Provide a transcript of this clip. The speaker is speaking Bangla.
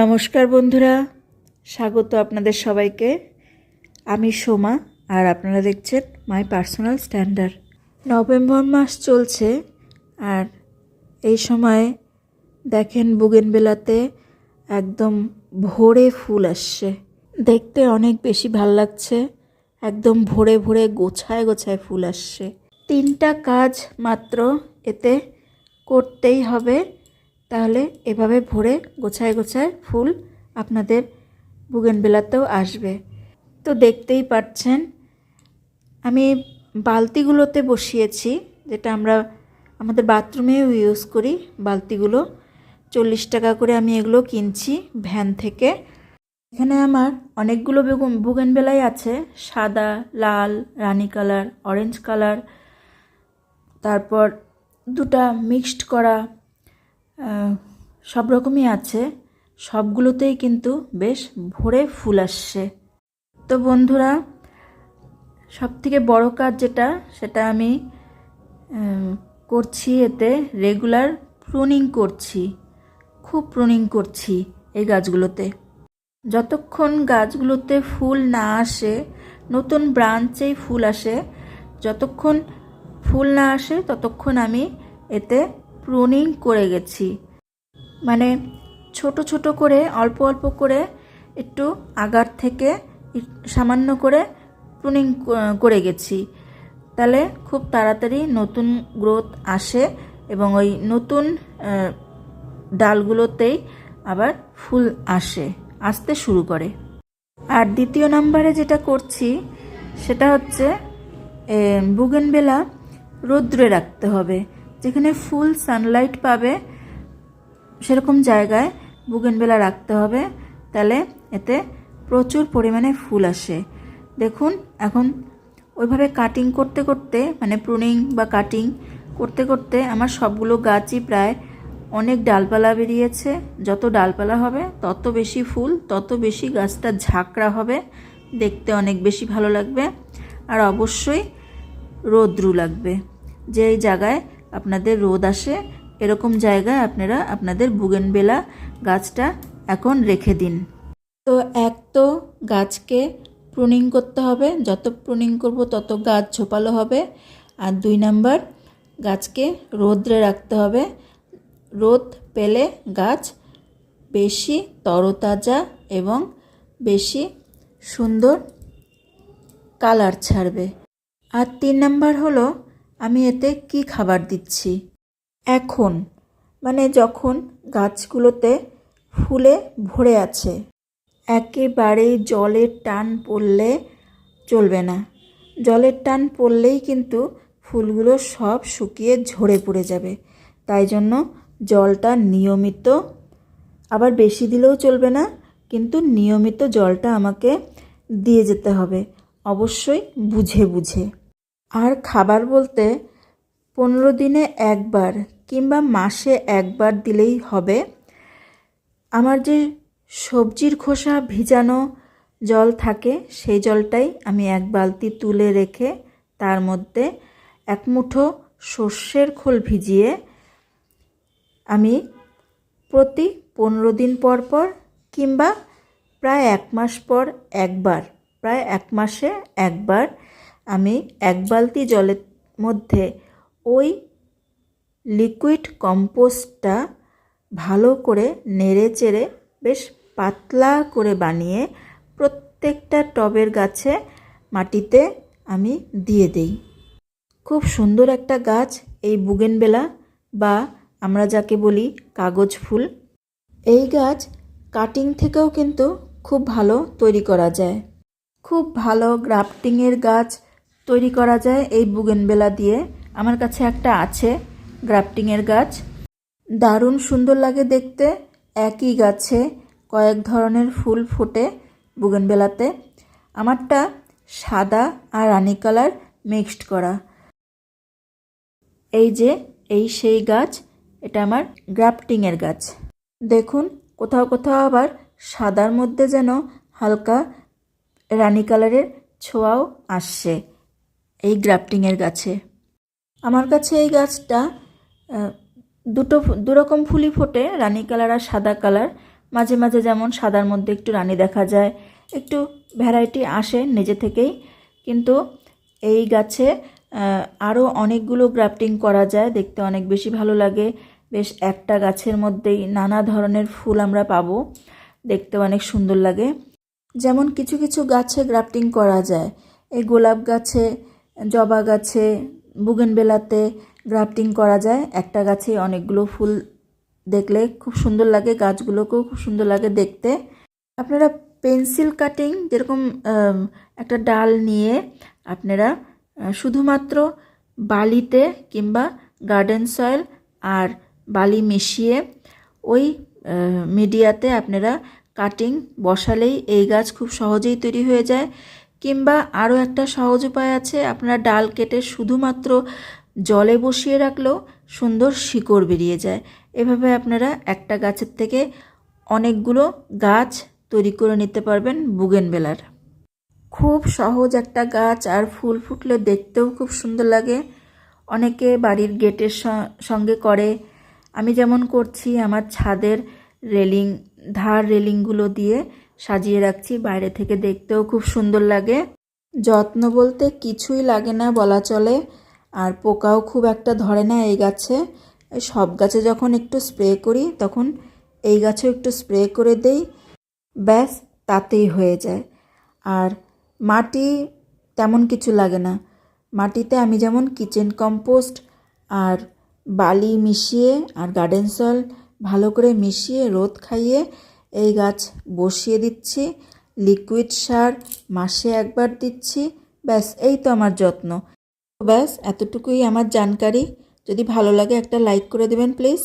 নমস্কার বন্ধুরা, স্বাগত আপনাদের সবাইকে। আমি সোমা, আর আপনারা দেখছেন মাই পার্সোনাল স্ট্যান্ডার্ড। নভেম্বর মাস চলছে, আর এই সময় দেখেন বুগেনবেলাতে একদম ভোরে ফুল আসছে। দেখতে অনেক বেশি ভালো লাগছে, একদম ভোরে ভোরে গোছায় গোছায় ফুল আসছে। তিনটা কাজ মাত্র এতে করতেই হবে। তাহলে এভাবে ভরে গোছায় গোছায় ফুল আপনাদের বুগেনবেলাতেও আসবে। তো দেখতেই পাচ্ছেন, আমি বালতিগুলোতে বসিয়েছি, যেটা আমরা আমাদের বাথরুমেও ইউজ করি বালতিগুলো। চল্লিশ টাকা করে আমি এগুলো কিনছি ভ্যান থেকে। এখানে আমার অনেকগুলো বেগুন বুগেনবেলাই আছে, সাদা, লাল, রানী কালার, অরেঞ্জ কালার। তারপর দুটা মিক্সড করা সব রকমই আছে। সবগুলোতেই কিন্তু বেশ ভরে ফুল আসছে। তো বন্ধুরা সব থেকে বড়ো কাজ যেটা, সেটা আমি করছি এতে রেগুলার প্রুনিং করছি। খুব প্রুনিং করছি এই গাছগুলোতে। যতক্ষণ গাছগুলোতে ফুল না আসে, নতুন ব্রাঞ্চেই ফুল আসে, যতক্ষণ ফুল না আসে, ততক্ষণ আমি এতে প্রুনিং করে গেছি। মানে ছোট ছোট করে, অল্প অল্প করে একটু আগার থেকে সামান্য করে প্রুনিং করে গেছি। তাহলে খুব তাড়াতাড়ি নতুন গ্রোথ আসে এবং ওই নতুন ডালগুলোতেই আবার ফুল আসে, আসতে শুরু করে। আর দ্বিতীয় নাম্বারে যেটা করছি, সেটা হচ্ছে বুগেনবেলা রৌদ্রে রাখতে হবে। যেখানে ফুল সানলাইট পাবে, সেরকম জায়গায় বুগেনবেলা রাখতে হবে। তাহলে এতে প্রচুর পরিমাণে ফুল আসে। দেখুন, এখন ওইভাবে কাটিং করতে করতে মানে প্রুনিং বা কাটিং করতে করতে আমার সবগুলো গাছই প্রায় অনেক ডালপালা বেরিয়েছে। যত ডালপালা হবে, তত বেশি ফুল, তত বেশি গাছটা ঝাঁকড়া হবে। দেখতে অনেক বেশি ভালো লাগবে। আর অবশ্যই রোদ্রু লাগবে। যেই জায়গায় আপনাদের রোদ আসে, এরকম জায়গায় আপনারা আপনাদের বুগেনবেলা গাছটা এখন রেখে দিন। তো এক তো গাছকে প্রুনিং করতে হবে, যত প্রুনিং করব তত গাছ ঝোপালো হবে। আর দুই নাম্বার, গাছকে রোদ্রে রাখতে হবে। রোদ পেলে গাছ বেশি তরতাজা এবং বেশি সুন্দর কালার ছাড়বে। আর তিন নাম্বার হলো আমি এতে কি খাবার দিচ্ছি? এখন মানে যখন গাছগুলোতে ফুলে ভরে আছে, একেবারেই জলের টান পড়লে চলবে না। জলের টান পড়লেই কিন্তু ফুলগুলো সব শুকিয়ে ঝরে পড়ে যাবে। তাই জন্য জলটা নিয়মিত, আবার বেশি দিলেও চলবে না, কিন্তু নিয়মিত জলটা আমাকে দিয়ে যেতে হবে। অবশ্যই বুঝে বুঝে। আর খাবার বলতে পনেরো দিনে একবার কিংবা মাসে একবার দিলেই হবে। আমার যে সবজির খোসা ভিজানো জল থাকে, সেই জলটাই আমি এক বালতি তুলে রেখে তার মধ্যে এক মুঠো সর্ষের খোল ভিজিয়ে আমি প্রতি পনেরো দিন পর পর কিংবা প্রায় এক মাস পর একবার, প্রায় এক মাসে একবার আমি এক বালতি জলের মধ্যে ওই লিকুইড কম্পোস্টটা ভালো করে নেড়ে চেড়ে বেশ পাতলা করে বানিয়ে প্রত্যেকটা টবের গাছে মাটিতে আমি দিয়ে দেই। খুব সুন্দর একটা গাছ এই বুগেনবেলা বা আমরা যাকে বলি কাগজ ফুল। এই গাছ কাটিং থেকেও কিন্তু খুব ভালো তৈরি করা যায়। খুব ভালো গ্রাফটিংয়ের গাছ তৈরি করা যায় এই বুগেনবেলা দিয়ে। আমার কাছে একটা আছে, গ্রাফটিংয়ের গাছ। দারুণ সুন্দর লাগে দেখতে, একই গাছে কয়েক ধরনের ফুল ফোটে বুগেনবেলাতে। আমারটা সাদা আর রানি কালার মিক্সড করা। এই যে, এই সেই গাছ, এটা আমার গ্রাফটিংয়ের গাছ। দেখুন, কোথাও কোথাও আবার সাদার মধ্যে যেন হালকা রানি কালারের ছোঁয়াও আসছে। এই গ্রাফটিংয়ের গাছে। আমার কাছে এই গাছটা দুটো দুরকম ফুলই ফোটে, রানী কালার আর সাদা কালার। মাঝে মাঝে যেমন সাদার মধ্যে একটু রানী দেখা যায়, একটু ভ্যারাইটি আসে নিজে থেকেই। কিন্তু এই গাছে আরও অনেকগুলো গ্রাফটিং করা যায়, দেখতে অনেক বেশি ভালো লাগে। বেশ একটা গাছের মধ্যেই নানা ধরনের ফুল আমরা পাবো, দেখতে অনেক সুন্দর লাগে। যেমন কিছু কিছু গাছে গ্রাফটিং করা যায়, এই গোলাপ গাছে জবা গাছে, বুগেনবেলাতে গ্রাফটিং করা যায়। একটা গাছে অনেকগুলো ফুল দেখলে খুব সুন্দর লাগে, গাছগুলোকেও খুব সুন্দর লাগে দেখতে। আপনারা পেন্সিল কাটিং যেরকম একটা ডাল নিয়ে আপনারা শুধুমাত্র বালিতে কিংবা গার্ডেন সয়েল আর বালি মিশিয়ে ওই মিডিয়াতে আপনারা কাটিং বসালেই এই গাছ খুব সহজেই তৈরি হয়ে যায়। কিংবা আরও একটা সহজ উপায় আছে, আপনারা ডাল কেটে শুধুমাত্র জলে বসিয়ে রাখলেও সুন্দর শিকড় বেরিয়ে যায়। এভাবে আপনারা একটা গাছের থেকে অনেকগুলো গাছ তৈরি করে নিতে পারবেন বুগেনবেলার। খুব সহজ একটা গাছ, আর ফুল ফুটলে দেখতেও খুব সুন্দর লাগে। অনেকে বাড়ির গেটের সঙ্গে করে। আমি যেমন করছি, আমার ছাদের রেলিং, ধার রেলিংগুলো দিয়ে সাজিয়ে রাখছি, বাইরে থেকে দেখতেও খুব সুন্দর লাগে। যত্ন বলতে কিছুই লাগে না বলা চলে, আর পোকাও খুব একটা ধরে না এই গাছে। সব গাছে যখন একটু স্প্রে করি, তখন এই গাছেও একটু স্প্রে করে দেই, ব্যাস তাতেই হয়ে যায়। আর মাটি তেমন কিছু লাগে না। মাটিতে আমি যেমন কিচেন কম্পোস্ট আর বালি মিশিয়ে আর গার্ডেন সল ভালো করে মিশিয়ে, রোদ খাইয়ে এই গাছ বসিয়ে দিচ্ছি লিকুইড সার মাসে একবার দিচ্ছি, ব্যাস, এই তো আমার যত্ন। ব্যাস, এতটুকুই আমার জানকারি। যদি ভালো লাগে একটা লাইক করে দেবেন প্লিজ